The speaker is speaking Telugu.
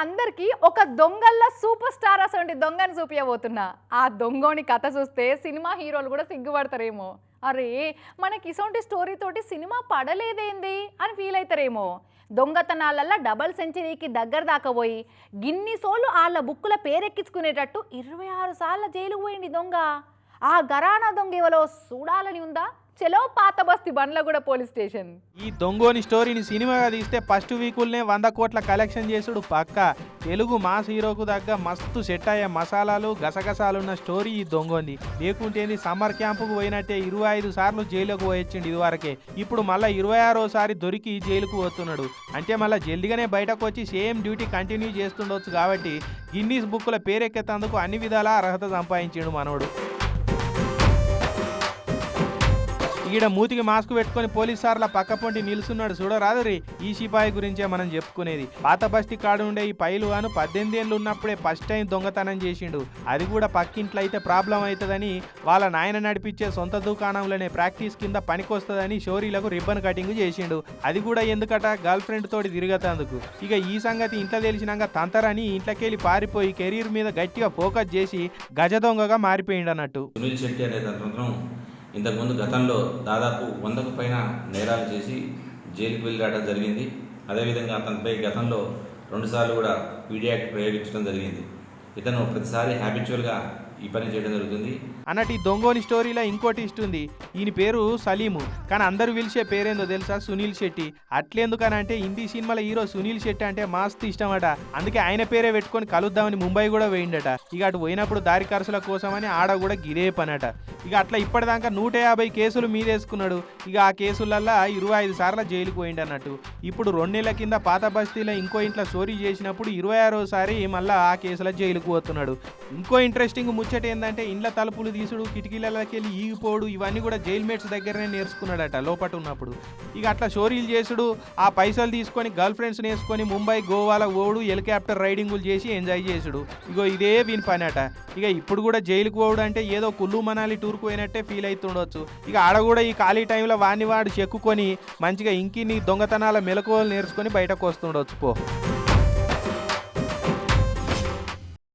అందరికీ ఒక దొంగల్లా సూపర్ స్టార్ అసలు దొంగని చూపించబోతున్నా ఆ దొంగోని కథ చూస్తే సినిమా హీరోలు కూడా సిగ్గుపడతారేమో. అరే మనకి ఇసొంటి స్టోరీ తోటి సినిమా పడలేదేంది అని ఫీల్ అవుతారేమో దొంగతనాలల్లా డబల్ సెంచరీకి దగ్గర దాకా పోయి గిన్ని సోళ్ళు వాళ్ళ బుక్కుల పేరెక్కించుకునేటట్టు ఇరవై ఆరు సార్ల జైలుకు పోయింది దొంగ. ఆ గరానా దొంగ ఎవలో చూడాలని ఉందా? చలో పాత బస్తి బండ్లగూడ పోలీస్ స్టేషన్. ఈ దొంగోని స్టోరీని సినిమాగా తీస్తే ఫస్ట్ వీకుల్నే వంద కోట్ల కలెక్షన్ చేసుడు పక్క. తెలుగు మాస్ హీరోకు దగ్గ మస్తు సెట్ అయ్యే మసాలాలు గసగసాలున్న స్టోరీ ఈ దొంగోంది. లేకుంటేంది సమ్మర్ క్యాంపుకు పోయినట్టే ఇరవై ఐదు సార్లు జైలుకు పోయొచ్చిండు ఇదివరకే. ఇప్పుడు మళ్ళీ ఇరవై ఆరోసారి దొరికి జైలుకు పోతున్నాడు. అంటే మళ్ళీ జల్దిగానే బయటకు వచ్చి సేమ్ డ్యూటీ కంటిన్యూ చేస్తుండొచ్చు కాబట్టి గిన్నీస్ బుక్కుల పేరెక్కేతందుకు అన్ని విధాలా అర్హత సంపాదించిండు మనోడు. ఈడ మూతికి మాస్క్ పెట్టుకొని పోలీస్ సార్ల పక్క పొంటి నిలుచున్నాడు చూడరాదు ఈ సిపాయి గురించే మనం చెప్పుకునేది. పాత బస్తి కాడు ఉండే ఈ పైలు అను పద్దెనిమిది ఏళ్ళు ఉన్నప్పుడే ఫస్ట్ టైం దొంగతనం చేసిండు. అది కూడా పక్కింట్లో అయితే ప్రాబ్లం అవుతుందని వాళ్ళ నాయన నడిపించే సొంత దుకాణంలోనే ప్రాక్టీస్ కింద పనికొస్తుందని షోరీలకు రిబ్బన్ కటింగ్ చేసిండు. అది కూడా ఎందుకట? గర్ల్ ఫ్రెండ్ తోటి తిరిగతందుకు ఇక ఈ సంగతి ఇంట్లో తెలిసినాక తంతరని ఇంట్లోకెళ్ళి పారిపోయి కెరీర్ మీద గట్టిగా ఫోకస్ చేసి గజ దొంగగా మారిపోయిండు అన్నట్టు ఇంతకుముందు గతంలో దాదాపు వందకు పైన నేరాలు చేసి జైలుకు వెళ్ళి రావడం జరిగింది. అదేవిధంగా అతనిపై గతంలో రెండుసార్లు కూడా పీడీ యాక్ట్ ప్రయోగించడం జరిగింది. ఇతను ప్రతిసారి హ్యాబిచువల్గా ఈ పని చేయడం జరుగుతుంది. అన్నట్టు ఈ దొంగోని స్టోరీలో ఇంకోటి ఇస్తుంది ఈయన పేరు సలీము. కానీ అందరూ పిలిచే పేరేందో తెలుసా? సునీల్ శెట్టి. అట్లెందుకని అంటే హిందీ సినిమాల హీరో సునీల్ శెట్టి అంటే మస్తు ఇష్టమట. అందుకే ఆయన పేరే పెట్టుకొని కలుద్దామని ముంబై కూడా పోయిండట. ఇక అటు పోయినప్పుడు దారి ఖర్చుల కోసమని ఆడ కూడా గిరే పనట. ఇక అట్లా ఇప్పటిదాకా నూట యాభై కేసులు మీదేసుకున్నాడు ఇక ఆ కేసులల్లా ఇరవై ఐదు సార్లు జైలుకు పోయిండు అన్నట్టు. ఇప్పుడు రెండు నెలల కింద పాత బస్తీలో ఇంకో ఇంట్లో చోరీ చేసినప్పుడు ఇరవై ఆరోసారి మళ్ళీ ఆ కేసులో జైలుకు పోతున్నాడు. ఇంకో ఇంట్రెస్టింగ్ ముచ్చట ఏంటంటే ఇండ్ల తలుపులు తీసుడు కిటికీలకి వెళ్ళి ఈగిపోడు ఇవన్నీ కూడా జైల్ మేట్స్ దగ్గరనే నేర్చుకున్నాడట లోపట ఉన్నప్పుడు. ఇక అట్లా షోరీలు చేసుడు ఆ పైసలు తీసుకొని గర్ల్ ఫ్రెండ్స్ నేర్చుకొని ముంబై గోవాల ఓడు హెలికాప్టర్ రైడింగులు చేసి ఎంజాయ్ చేసుడు. ఇగో ఇదే వీని పని అట. ఇక ఇప్పుడు కూడా జైలుకు పోవడం అంటే ఏదో కుల్లు మనాలి టూర్ పోయినట్టే ఫీల్ అవుతుండొచ్చు ఇక ఆడ కూడా ఈ ఖాళీ టైంలో వాడిని వాడు చెక్కుకొని మంచిగా ఇంకిన్ని దొంగతనాల మెలకువలు నేర్చుకొని బయటకు వస్తుండొచ్చు పో.